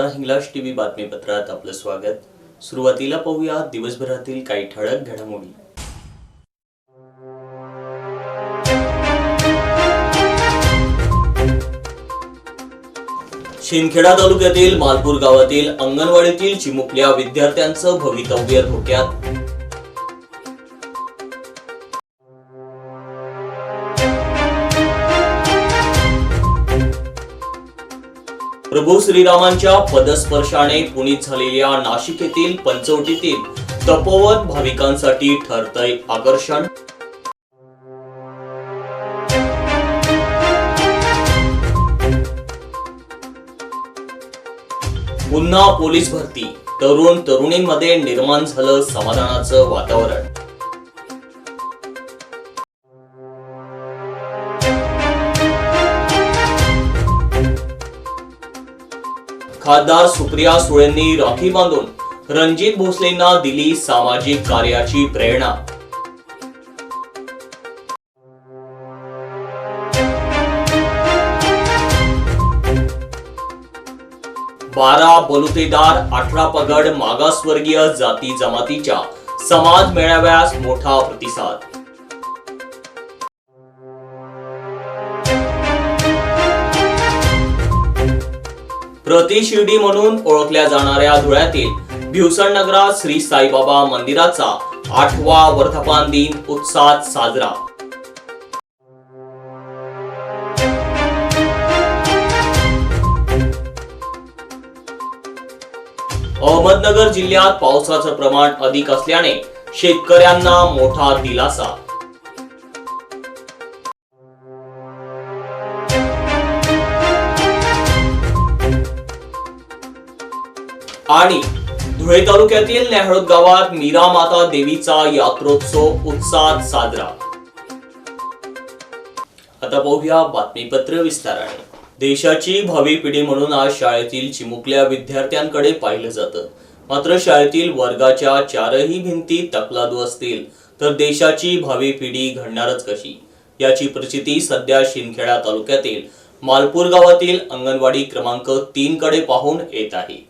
नमस्कार माता हिंगलाज टीव्ही बातमीपत्रात आपलं स्वागत. सुरुवातीला पाहूया दिवसभरातील काही ठळक घडामोडी. शिंदखेडा तालुक्यातील मालपूर गावातील अंगणवाडीतील चिमुकल्या विद्यार्थ्यांचं भवितव्य धोक्यात. प्रभू श्रीरामांच्या पदस्पर्शाने पुनीत झालेल्या नाशिक येथील पंचवटीतील तपोवन भाविकांसाठी ठरतय आकर्षण. पुन्हा पोलीस भरती. तरुण तरुणींमध्ये निर्माण झालं समाधानाचं वातावरण. खासदार सुप्रिया सुळेंनी राखी बांधून रणजित भोसलेंना दिली सामाजिक कार्याची प्रेरणा. बारा बलुतेदार अठरा पगड मागासवर्गीय जाती जमातीच्या समाज मेळाव्यास मोठा प्रतिसाद. प्रति शिर्डी म्हणून ओळखल्या जाणाऱ्या धुळ्यातील भिवसण नगरात श्री साईबाबा मंदिराचा आठवा वर्धापान दिन उत्साहात साजरा. अहमदनगर जिल्ह्यात पावसाचं प्रमाण अधिक असल्याने शेतकऱ्यांना मोठा दिलासा. आणि धुळे तालुक्यातील नेहळद गावात मीरा माता देवीचा यात्रोत्सव उत्साहात साजरा. आता पाहूया बातमीपत्र विस्ताराने. देशाची भावी पिढी म्हणून आज शाळेतील चिमुकल्या विद्यार्थ्यांकडे पाहिलं जातं. मात्र शाळेतील वर्गाच्या चारही भिंती तकलादू असतील तर देशाची भावी पिढी घडणारच कशी? याची प्रचिती सध्या शिंदखेडा तालुक्यातील मालपूर गावातील अंगणवाडी क्रमांक तीन कडे पाहून येत आहे.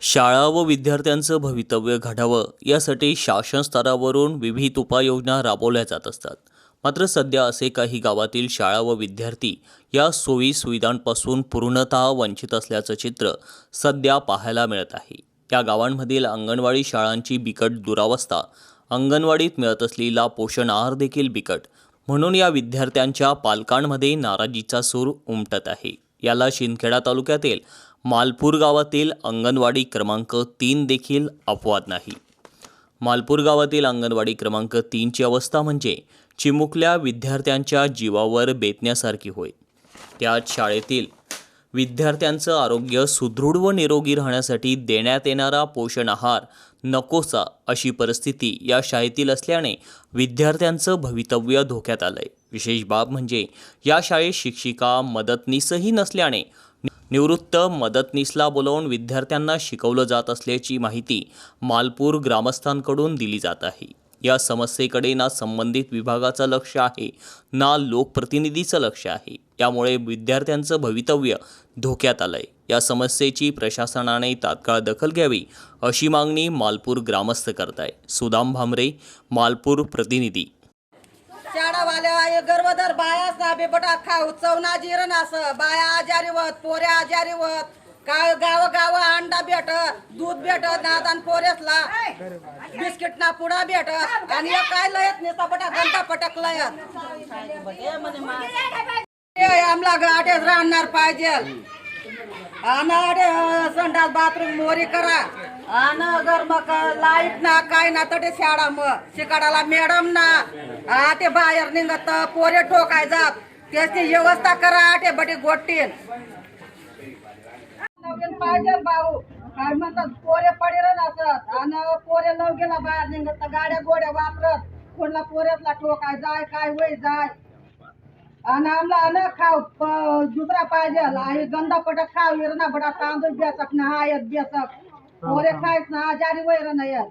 शाळा व विद्यार्थ्यांचं भवितव्य घडावं यासाठी शासन स्तरावरून विविध उपाययोजना राबवल्या जात असतात. मात्र सध्या असे काही गावातील शाळा व विद्यार्थी या सोयी सुविधांपासून पूर्णतः वंचित असल्याचं चित्र सध्या पाहायला मिळत आहे. या गावांमधील अंगणवाडी शाळांची बिकट दुरावस्था अंगणवाडीत मिळत असलेला पोषण आहार देखील बिकट. म्हणून या विद्यार्थ्यांच्या पालकांमध्ये नाराजीचा सूर उमटत आहे. याला शिंदखेडा तालुक्यातील मालपूर गावातील अंगणवाडी क्रमांक तीन देखील अपवाद नाही. मालपूर गावातील अंगणवाडी क्रमांक तीनची अवस्था म्हणजे चिमुकल्या विद्यार्थ्यांच्या जीवावर बेतण्यासारखी होय. त्यात शाळेतील विद्यार्थ्यांचं आरोग्य सुदृढ व निरोगी राहण्यासाठी देण्यात येणारा पोषण आहार नकोसा अशी परिस्थिती या शाळेतील असल्याने विद्यार्थ्यांचं भवितव्य धोक्यात आलंय. विशेष बाब म्हणजे या शाळेत शिक्षिका मदतनीसही नसल्याने निवृत्त मदतनीसला बोलावून विद्यार्थ्यांना शिकवलं जात असल्याची माहिती मालपूर ग्रामस्थांकडून दिली जात आहे. या समस्येकडे ना संबंधित विभागाचं लक्ष आहे ना लोकप्रतिनिधीचं लक्ष आहे. यामुळे विद्यार्थ्यांचं भवितव्य धोक्यात आलं आहे या समस्येची प्रशासनाने तात्काळ दखल घ्यावी अशी मागणी मालपूर ग्रामस्थ करत आहे सुदाम भामरे मालपूर प्रतिनिधी. शाळावाल्या गर्भधर बायाच ना बेबटा खाऊ चवना जिरण अस बाया आजारी वत पोऱ्या आजारी वत. गाव गाव गाव अंडा भेट दूध भेटत नादान पोरेसला. बिस्किट ना पुडा भेट. आणि काय लयत नेता बटा घंटा पटक लयत. आमला गाठेच राहणार पाहिजे. आणि संडास बाथरूम मोरी करा. आणि मग लाइट ना काय ना तडे शाळा मग शिकाडाला मॅडम ना. आ ते बाहेर निघत पोरे ठोकाय जात. त्याची व्यवस्था करा ते बटी गोटीन पाहिजे भाऊ. काय म्हणतात पोरे पडेल असत आणि पोरे लव गेला बाहेर निघत गाड्या गोड्या वापरत. कोणला पोरेतला ठोकाय जाय काय वय जाय. आणि आमला अन खाऊ दुसरा पाहिजे. आणि गंदा पटक खाऊ ना बडा तांदूळ बेसक ना हा बेसक बेचक पोरे खायच ना आजारी वैर नाही येत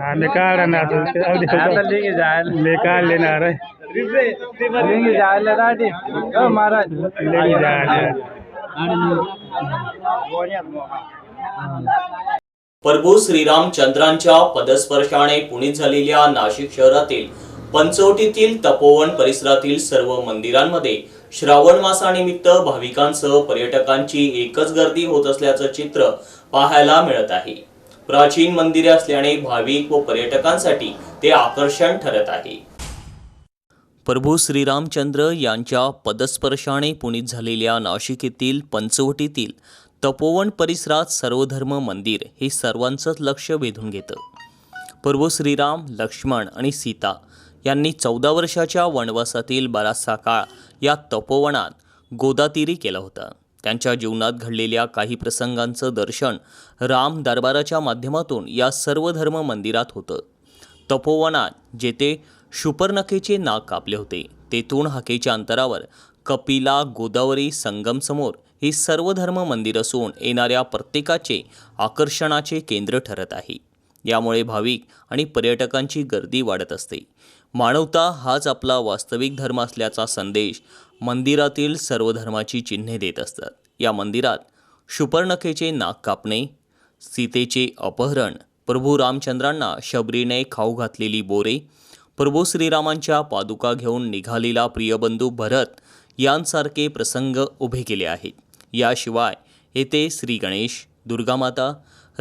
आम्ही काढणार ले काढले ना रे. लेंगे जायला दाटी महाराज. लेंगे जायला. प्रभू श्रीरामचंद्रांच्या पदस्पर्शाने पुनीत झालेल्या नाशिक शहरातील पंचवटीतील तपोवन परिसरातील सर्व मंदिरांमध्ये श्रावण मासानिमित्त भाविकांसह पर्यटकांची एकच गर्दी होत असल्याचं चित्र पाहायला मिळत आहे. प्राचीन मंदिरे असल्याने भाविक व पर्यटकांसाठी ते आकर्षण ठरत आहे. प्रभू श्रीरामचंद्र यांच्या पदस्पर्शाने पुनीत झालेल्या नाशिक येथील पंचवटीतील तपोवन परिसरात सर्वधर्म मंदिर हे सर्वांचंच लक्ष वेधून घेतं. प्रभू श्रीराम लक्ष्मण आणि सीता यांनी चौदा वर्षाच्या वनवासातील बराचसा काळ या तपोवनात गोदातीरी केला होता. त्यांच्या जीवनात घडलेल्या काही प्रसंगांचं दर्शन राम दरबाराच्या माध्यमातून या सर्व धर्म मंदिरात होतं. तपोवनात जेथे शुपर्नखेचे नाक कापले होते तेथून हाकेच्या अंतरावर कपिला गोदावरी संगमसमोर ही सर्व धर्म मंदिर असून येणाऱ्या प्रत्येकाचे आकर्षणाचे केंद्र ठरत आहे. यामुळे भाविक आणि पर्यटकांची गर्दी वाढत असते. मानवता हाच आपला वास्तविक धर्म असल्याचा संदेश मंदिरातील सर्व धर्माची चिन्हे देत असतात. या मंदिरात शुपर्णखेचे नाक कापणे सीतेचे अपहरण प्रभू रामचंद्रांना शबरीने खाऊ घातलेली बोरे प्रभू श्रीरामांच्या पादुका घेऊन निघालेला प्रियबंधू भरत यांसारखे प्रसंग उभे केले आहेत. याशिवाय येथे श्री गणेश दुर्गामाता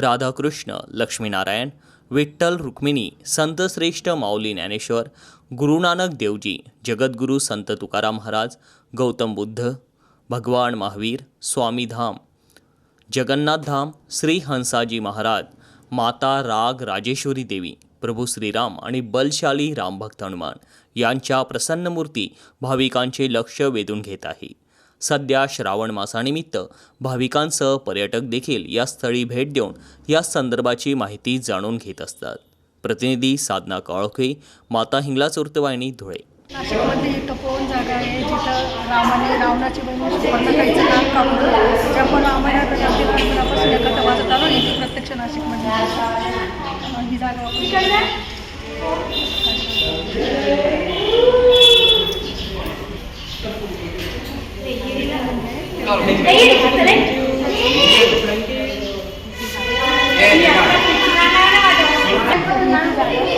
राधाकृष्ण लक्ष्मीनारायण विठ्ठल रुक्मिणी संत श्रेष्ठ माऊली ज्ञानेश्वर गुरुनानक देवजी जगद्गुरू संत तुकाराम महाराज गौतम बुद्ध भगवान महावीर स्वामीधाम जगन्नाथधाम श्री हंसाजी महाराज माता राग राजेश्वरी देवी प्रभू श्रीराम आणि बलशाली रामभक्त हनुमान यांच्या प्रसन्न मूर्ती भाविकांचे लक्ष वेधून घेत आहे. सध्या श्रावण मासानिमित्त भाविकांसह पर्यटक देखील या स्थळी भेट देऊन या संदर्भाची माहिती जाणून घेत असतात. प्रतिनिधी साधना काळोखे माता हिंगलाच वृत्तवाहिनी धुळे. नाशिकमध्ये ही तपोवन जागा आहे जिथं रामाने रावणाची बहीण कापलं. लहानपणापासून आलो प्रत्यक्ष नाशिकमध्ये ही जागा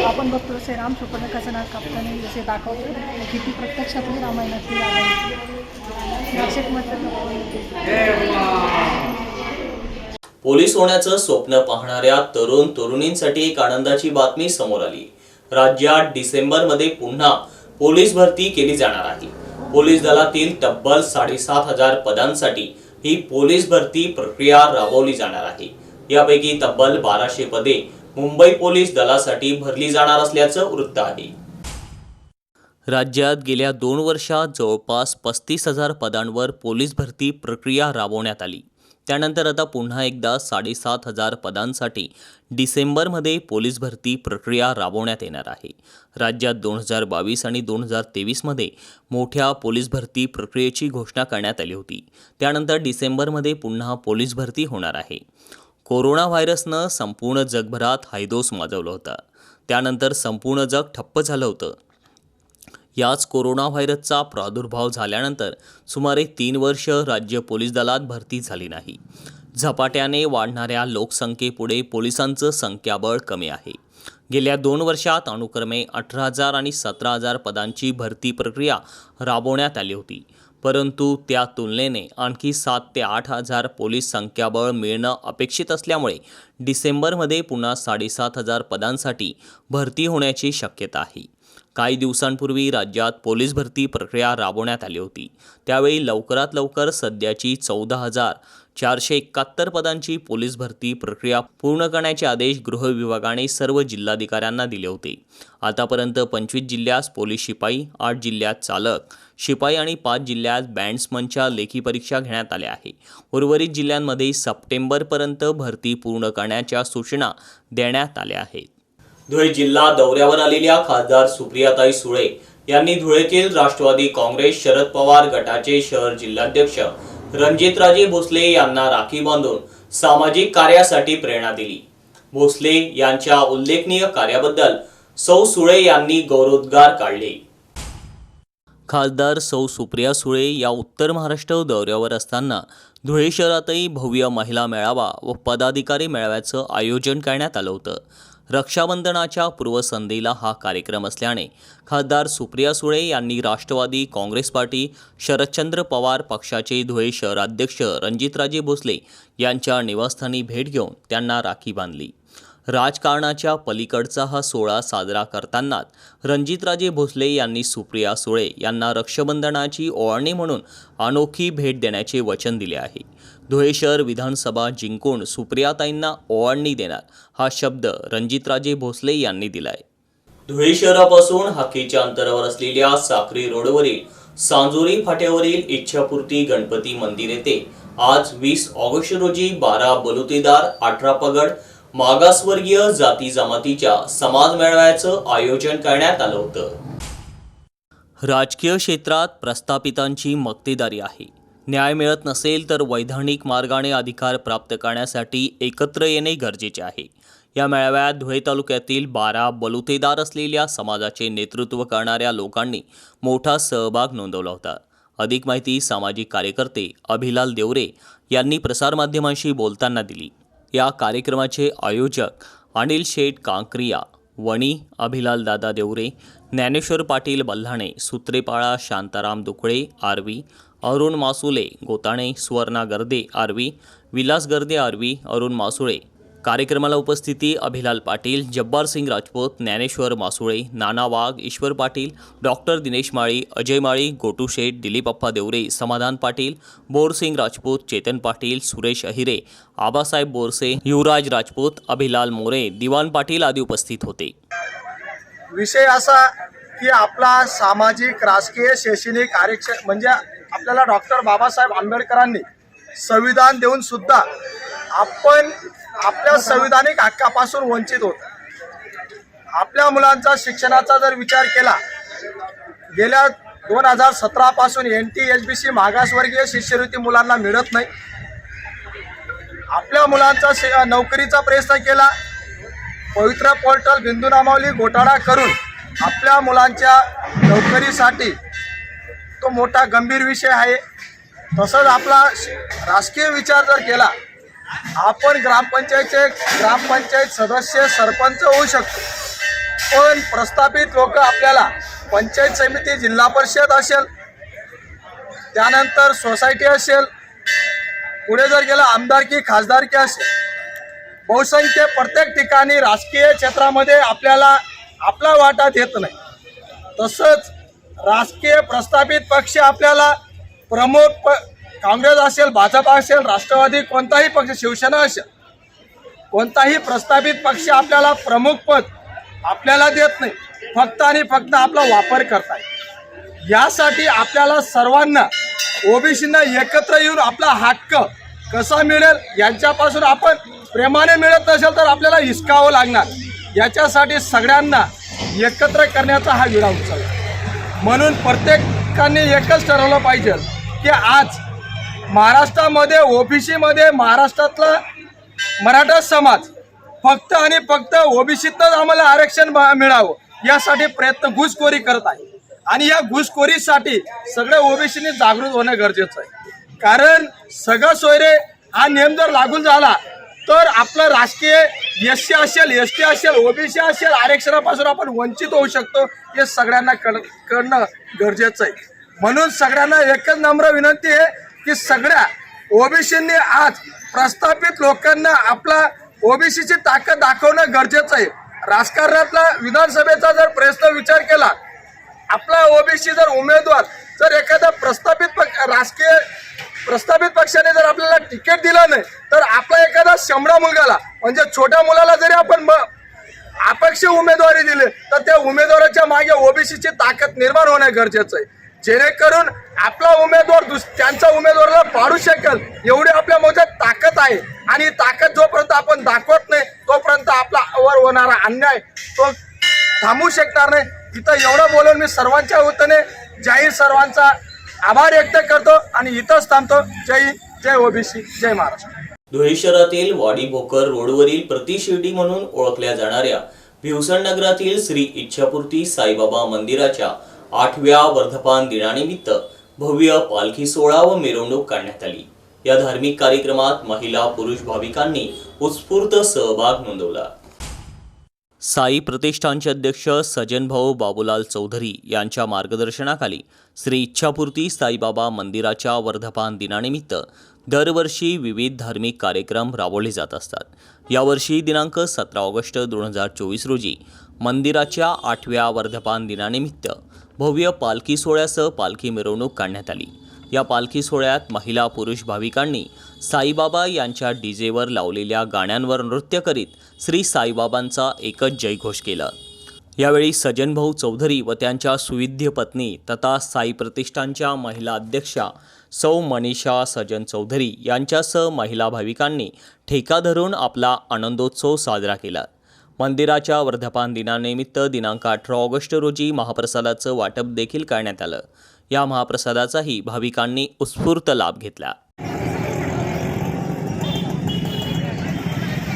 आपण बघतो जसे राम सुपर्णखाचं नाव कापताना जसे दाखवतो किती ती प्रत्यक्षातली रामायणातली जागा आहे. पोलीस होण्याचं स्वप्न पाहणाऱ्या तरुण तरुणींसाठी एक आनंदाची बातमी समोर आली राज्यात डिसेंबरमध्ये पुन्हा पोलीस भरती केली जाणार आहे पोलीस दलातील तब्बल साडेसात हजार पदांसाठी ही पोलीस भरती प्रक्रिया राबवली जाणार आहे. यापैकी तब्बल बाराशे पदे मुंबई पोलीस दलासाठी भरली जाणार असल्याचं वृत्त आहे. राज्यात गेल्या दोन वर्षात जवळपास पस्तीस हजार पदांवर पोलीस भरती प्रक्रिया राबवण्यात आली. त्यानंतर आता पुन्हा एकदा साडेसात हजार पदांसाठी डिसेंबरमध्ये पोलीस भरती प्रक्रिया राबवण्यात येणार आहे. राज्यात दोन हजार बावीस आणि दोन हजार तेवीसमध्ये मोठ्या पोलीस भरती प्रक्रियेची घोषणा करण्यात आली होती. त्यानंतर डिसेंबरमध्ये पुन्हा पोलीस भरती होणार आहे. कोरोना व्हायरसनं संपूर्ण जगभरात हायदोस माजवलं होता. त्यानंतर संपूर्ण जग ठप्प झालं होतं. याच कोरोना व्हायरसचा प्रादुर्भाव झाल्यानंतर सुमारे तीन वर्ष राज्य पोलीस दलात भरती झाली नाही. झपाट्याने वाढणाऱ्या लोकसंख्येपुढे पोलिसांचं संख्याबळ कमी आहे. गेल्या दोन वर्षात अनुक्रमे अठरा हजार आणि सतरा हजार पदांची भरती प्रक्रिया राबवण्यात आली होती. परंतु त्या तुलनेने आणखी सात ते आठ हजार पोलीस संख्याबळ मिळणं अपेक्षित असल्यामुळे डिसेंबरमध्ये पुन्हा साडेसात हजार पदांसाठी भरती होण्याची शक्यता आहे. काही दिवसांपूर्वी राज्यात पोलीस भरती प्रक्रिया राबवण्यात आली होती. त्यावेळी लवकरात लवकर सध्याची चौदा हजार चारशे एकाहत्तर पदांची पोलीस भरती प्रक्रिया पूर्ण करण्याचे आदेश गृह विभागाने सर्व जिल्हाधिकाऱ्यांना दिले होते. आतापर्यंत पंचवीस जिल्ह्यात पोलीस शिपाई आठ जिल्ह्यात चालक शिपाई आणि पाच जिल्ह्यात बँड्समनच्या लेखी परीक्षा घेण्यात आल्या आहे उर्वरित जिल्ह्यांमध्ये सप्टेंबरपर्यंत भरती पूर्ण करण्याच्या सूचना देण्यात आल्या आहेत. धुळे जिल्हा दौऱ्यावर आलेल्या खासदार सुप्रियाताई सुळे यांनी धुळेतील राष्ट्रवादी काँग्रेस शरद पवार गटाचे शहर जिल्हाध्यक्ष रणजितराजे भोसले यांना राखी बांधून सामाजिक कार्यासाठी प्रेरणा दिली. भोसले यांच्या उल्लेखनीय कार्याबद्दल सौ सुळे यांनी गौरवोद्गार काढले. खासदार सौ सुप्रिया सुळे या उत्तर महाराष्ट्र दौऱ्यावर असताना धुळे शहरातही भव्य महिला मेळावा व पदाधिकारी मेळाव्याचं आयोजन करण्यात आलं होतं. रक्षाबंधनाच्या पूर्वसंध्येला हा कार्यक्रम असल्याने खासदार सुप्रिया सुळे यांनी राष्ट्रवादी काँग्रेस पार्टी शरदचंद्र पवार पक्षाचे धुळे शहराध्यक्ष रणजितराजे भोसले यांच्या निवासस्थानी भेट घेऊन त्यांना राखी बांधली. राजकारणाच्या पलीकडचा हा सोहळा साजरा करतानाच रणजितराजे भोसले यांनी सुप्रिया सुळे यांना रक्षाबंधनाची ओवाळणी म्हणून अनोखी भेट देण्याचे वचन दिले आहे. धुळे शहर विधानसभा जिंकून सुप्रियाताईंना ओवाळणी देणार हा शब्द रणजितराजे भोसले यांनी दिलाय. धुळे शहरापासून हाकेच्या अंतरावर असलेल्या साक्री रोडवरील सांजोरी फाट्यावरील इच्छापूर्ती गणपती मंदिर येथे आज वीस ऑगस्ट रोजी बारा बलुतेदार अठरा पगड मागासवर्गीय जाती जमातीच्या समाज मेळाव्याचं आयोजन करण्यात आलं होतं. राजकीय क्षेत्रात प्रस्थापितांची मक्तेदारी आहे. न्याय मिळत नसेल तर वैधानिक मार्गाने अधिकार प्राप्त करण्यासाठी एकत्र येणे गरजेचे आहे. या मेळाव्यात धुळे तालुक्यातील बारा बलुतेदार असलेल्या समाजाचे नेतृत्व करणाऱ्या लोकांनी मोठा सहभाग नोंदवला होता. अधिक माहिती सामाजिक कार्यकर्ते अभिलाल देवरे यांनी प्रसारमाध्यमांशी बोलताना दिली. या कार्यक्रमाचे आयोजक अनिल शेठ कांक्रिया वणी अभिलाल दादा देवरे ज्ञानेश्वर पाटील बल्हाणे सूत्रेपाळा शांताराम दुकळे आरवी अरुण मासुले गोताणे सुवर्णा गर्दे आरवी विलास गर्दे आरवी अरुण मासुळे. कार्यक्रमाला उपस्थिती अभिलाल पाटील जब्बार सिंग राजपूत ज्ञानेश्वर मासुळे नाना वाघ ईश्वर पाटील डॉक्टर दिनेश माळी अजय माळी गोटू शेठ दिलीपप्पा देवरे समाधान पाटील बोरसिंग राजपूत चेतन पाटील सुरेश अहिरे आबासाहेब बोरसे युवराज राजपूत अभिलाल मोरे दिवान पाटील आदी उपस्थित होते. विषय असा की आपला सामाजिक राजकीय शैक्षणिक आरक्षण म्हणजे आपल्याला डॉक्टर बाबासाहेब आंबेडकरांनी संविधान देऊन सुद्धा आपण आपल्या संविधानिक हक्कापासून वंचित होत. आपल्या मुलांचा शिक्षणाचा जर विचार केला गेल्या दोन हजार सतरापासून N T H B C मागासवर्गीय शिष्यवृत्ती मुलांना मिळत नाही. आपल्या मुलांचा नोकरीचा प्रयत्न केला पवित्र पोर्टल बिंदू नामावली घोटाळा करून आपल्या मुलांच्या नोकरीसाठी तो मोठा गंभीर विषय आहे. तसंच आपला राजकीय विचार जर केला आपण ग्रामपंचायतचे ग्रामपंचायत सदस्य सरपंच होऊ शकतो. पण प्रस्थापित लोक आपल्याला पंचायत समिती जिल्हा परिषद असेल त्यानंतर सोसायटी असेल पुढे जर गेलं आमदारकी खासदारकी असेल बहुसंख्य प्रत्येक ठिकाणी राजकीय क्षेत्रामध्ये आपल्याला आपला वाटा देत नाही. तसंच राजकीय प्रस्थापित पक्ष आपल्याला प्रमुख प काँग्रेस असेल भाजप असेल राष्ट्रवादी कोणताही पक्ष शिवसेना असेल कोणताही प्रस्थापित पक्ष आपल्याला प्रमुख पद आपल्याला देत नाही. फक्त आणि फक्त आपला वापर करताय. यासाठी आपल्याला सर्वांना ओबीसींना एकत्र येऊन आपला हक्क कसा मिळेल यांच्यापासून आपण प्रेमाने मिळत नसेल तर आपल्याला हिसकावं लागणार. याच्यासाठी सगळ्यांना एकत्र करण्याचा हा विडा उत्सव आहे. म्हणून प्रत्येकाने एकच ठरवलं पाहिजे की आज महाराष्ट्रामध्ये ओबीसीमध्ये महाराष्ट्रातला मराठा समाज फक्त आणि फक्त ओबीसीतच आम्हाला आरक्षण ब- मिळावं यासाठी प्रयत्न घुसखोरी करत आहे. आणि या घुसखोरीसाठी सगळ्या ओबीसीने जागृत होणं गरजेचं आहे. कारण सगळं सोयरे हा नियम जर लागू झाला तर आपलं राजकीय एस सी असेल एस टी असेल ओबीसी असेल आरक्षणापासून आपण वंचित होऊ शकतो हे सगळ्यांना कळ कळणं गरजेचं आहे. म्हणून सगळ्यांना एकच नम्र विनंती आहे की सगळ्या ओबीसींनी आज प्रस्थापित लोकांना आपला ओबीसीची ताकद दाखवणं गरजेचं आहे. राजकारणातला विधानसभेचा जर प्रश्न विचार केला आपला ओबीसी जर उमेदवार जर एखादा प्रस्थापित राजकीय प्रस्थापित पक्षाने जर आपल्याला तिकीट दिलं नाही तर आपला एखादा शंभरा मुलगाला म्हणजे छोट्या मुलाला जरी आपण म- अपक्ष उमेदवारी दिली तर त्या उमेदवाराच्या मागे ओबीसीची ताकद निर्माण होणं गरजेचं आहे. जेणेकरून आपला उमेदवार दुस त्यांच्या उमेदवाराला पाडू शकेल एवढी आपल्या मोठ्यात ताकद आहे. आणि ताकद जोपर्यंत आपण दाखवत नाही तोपर्यंत आपला वर होणारा अन्याय तो थांबू शकणार नाही. इथं एवढं बोलून मी सर्वांच्या वतीने जाहीर सर्वांचा आभार व्यक्त करतो आणि इथंच थांबतो. जय हिंद, जय ओबीसी जय महाराष्ट्र. धुळे शहरातील वाडी भोकर रोडवरील प्रतिशिर्डी म्हणून ओळखल्या जाणाऱ्या भिवसण नगरातील श्री इच्छापूर्ती साईबाबा मंदिराच्या आठव्या वर्धपान दिनानिमित्त भव्य पालखी सोहळा व मिरवणूक काढण्यात आली. या धार्मिक कार्यक्रमात महिला पुरुष भाविकांनी उत्स्फूर्त सहभाग नोंदवला. साई प्रतिष्ठानचे अध्यक्ष सजनभाऊ बाबूलाल चौधरी यांच्या मार्गदर्शनाखाली श्री इच्छापूर्ती साईबाबा मंदिराच्या वर्धपान दिनानिमित्त दरवर्षी विविध धार्मिक कार्यक्रम राबवले जात असतात. यावर्षी दिनांक सतरा ऑगस्ट दोन हजार चोवीस रोजी मंदिराच्या आठव्या वर्धपान दिनानिमित्त भव्य पालखी सोहळ्यासह पालखी मिरवणूक काढण्यात आली. या पालखी सोहळ्यात महिला पुरुष भाविकांनी साईबाबा यांच्या डीजेवर लावलेल्या गाण्यांवर नृत्य करीत श्री साईबाबांचा एकच जयघोष केला. यावेळी सजनभाऊ चौधरी व त्यांच्या सुविध्य पत्नी तथा साई प्रतिष्ठानच्या महिला अध्यक्षा सौ मनीषा सजन चौधरी यांच्यासह महिला भाविकांनी ठेका धरून आपला आनंदोत्सव साजरा केला. मंदिराच्या वर्धपान दिनानिमित्त दिनांक अठरा ऑगस्ट रोजी महाप्रसादाचं वाटप देखील करण्यात आलं. या महाप्रसादाचाही भाविकांनी उत्स्फूर्त लाभ घेतला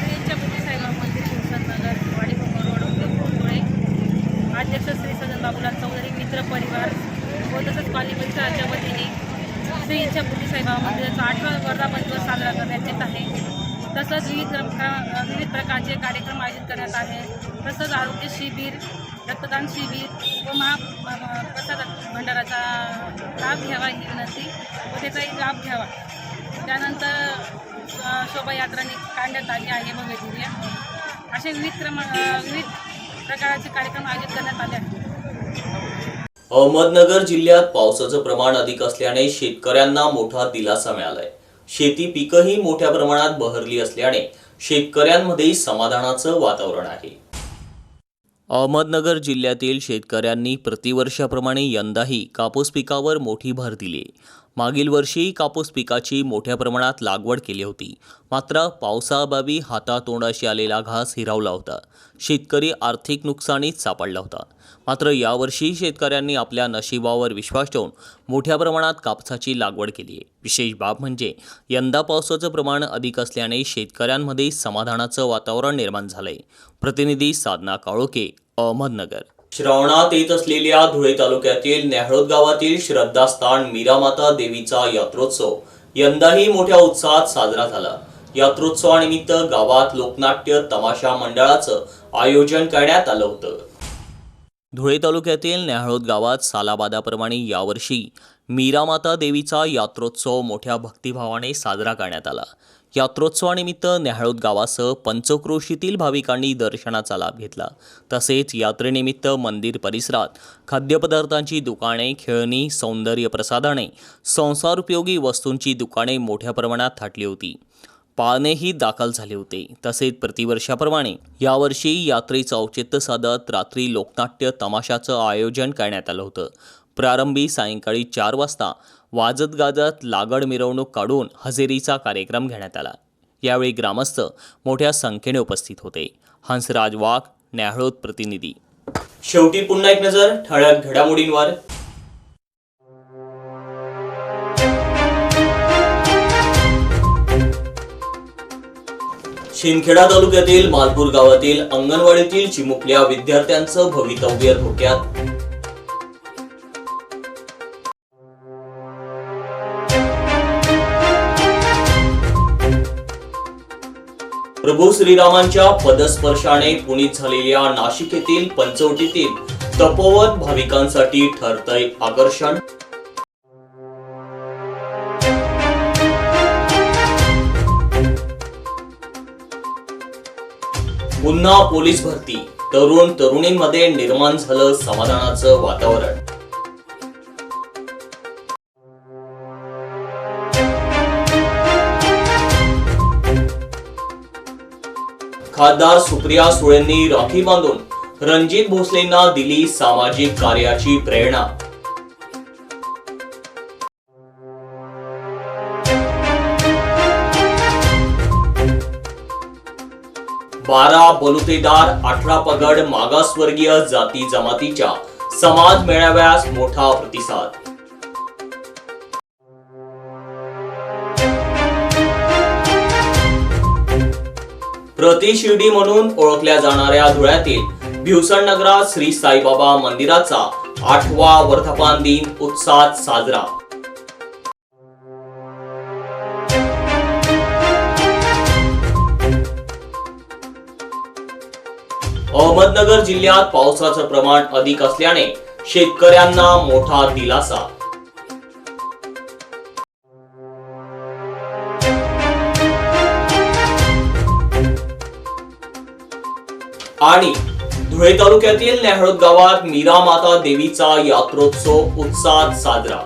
इच्छापुरी साईबाबा मंदिर नगर वाडी रोड धुळे अध्यक्ष श्री सदन बाबूलाल चौधरी मित्र परिवार व तसंच पालिकेच्या वतीने श्री इच्छापुरी साईबाबा मंदिराचा आठवा वर्धापन दिवस साजरा करण्यात येत आहे. तसंच विविध विविध प्रकारचे कार्यक्रम आयोजित करण्यात आहे. तसंच आरोग्य शिबिर रक्तदान शिबिर व महा प्रसाद भंडाराचा लाभ घ्यावा ही विनंती व त्याचाही लाभ घ्यावा. त्यानंतर शोभायात्रा काढण्यात आली आहे. भव्य असे विविध क्रम विविध प्रकारचे कार्यक्रम आयोजित करण्यात आले आहेत. अहमदनगर जिल्ह्यात पावसाचं प्रमाण अधिक असल्याने शेतकऱ्यांना मोठा दिलासा मिळालाय. शेती पिकंही मोठ्या प्रमाणात बहरली असल्याने शेतकऱ्यांमध्ये समाधानाचं वातावरण आहे. अहमदनगर जिल्ह्यातील शेतकऱ्यांनी प्रतिवर्षाप्रमाणे यंदाही कापूस पिकावर मोठी भर दिली. मागील वर्षी कापूस पिकाची मोठ्या प्रमाणात लागवड केली होती. मात्र पावसाअभावी हातातोंडाशी आलेला घास हिरावला होता. शेतकरी आर्थिक नुकसानीत सापडला होता. मात्र यावर्षी शेतकऱ्यांनी आपल्या नशिबावर विश्वास ठेवून मोठ्या प्रमाणात कापसाची लागवड केली आहे. विशेष बाब म्हणजे यंदा पावसाचं प्रमाण अधिक असल्याने शेतकऱ्यांमध्ये समाधानाचं वातावरण निर्माण झालंय. प्रतिनिधी साधना काळोके अहमदनगर. श्रावणात येत असलेल्या धुळे तालुक्यातील नेहळोद गावातील श्रद्धास्थान मीरामाता देवीचा यात्रोत्सव यंदाही मोठ्या उत्साहात साजरा झाला. यात्रोत्सवानिमित्त गावात लोकनाट्य तमाशा मंडळाचं आयोजन करण्यात आलं होतं. धुळे तालुक्यातील नेहळोद गावात सालाबादाप्रमाणे यावर्षी मीरामाता देवीचा यात्रोत्सव मोठ्या भक्तिभावाने साजरा करण्यात आला. यात्रोत्सवानिमित्त नेहळोद गावासह पंचक्रोशीतील भाविकांनी दर्शनाचा लाभ घेतला. तसेच यात्रेनिमित्त मंदिर परिसरात खाद्यपदार्थांची दुकाने खेळणी सौंदर्य प्रसाधने संसारोपयोगी वस्तूंची दुकाने मोठ्या प्रमाणात थाटली होती. पाळणेही दाखल झाले होते. तसेच प्रतिवर्षाप्रमाणे यावर्षी यात्रेचं औचित्य साधत रात्री लोकनाट्य तमाशाचं आयोजन करण्यात आलं होतं. प्रारंभी सायंकाळी चार वाजता वाजत गाजत लागड मिरवणूक काढून हजेरीचा कार्यक्रम घेण्यात आला. यावेळी ग्रामस्थ मोठ्या संख्येने उपस्थित होते. हंसराज वाघ न्याहळोद प्रतिनिधी. शेवटी पुन्हा एक नजर ठळक घडामोडींवर. शिंदखेडा तालुक्यातील मालपूर गावातील अंगणवाडीतील चिमुकल्या विद्यार्थ्यांचं भवितव्य धोक्यात. प्रभू श्रीरामांच्या पदस्पर्शाने पुनीत झालेल्या नाशिक येथील पंचवटीतील तपोवन भाविकांसाठी ठरतय आकर्षण. पुन्हा पोलीस भरती. तरुण तरुणींमध्ये निर्माण झालं समाधानाचं वातावरण. खासदार सुप्रिया सुळेंनी राखी बांधून रणजित भोसलेंना दिली सामाजिक कार्याची प्रेरणा. बारा बलुतेदार अठरा पगड मागासवर्गीय जाती जमातीच्या समाज मेळाव्यास मोठा प्रतिसाद. प्रतिशिर्डी म्हणून ओळखल्या जाणाऱ्या धुळ्यातील भिवसण नगरात श्री साईबाबा मंदिराचा आठवा वर्धापन दिन उत्साहात साजरा. अहमदनगर जिल्ह्यात पावसाचं प्रमाण अधिक असल्याने शेतकऱ्यांना मोठा दिलासा. आणि धुळे तालुक्यातील नेहळद गावात मीरा माता देवीचा यात्रोत्सव उत्साहात साजरा.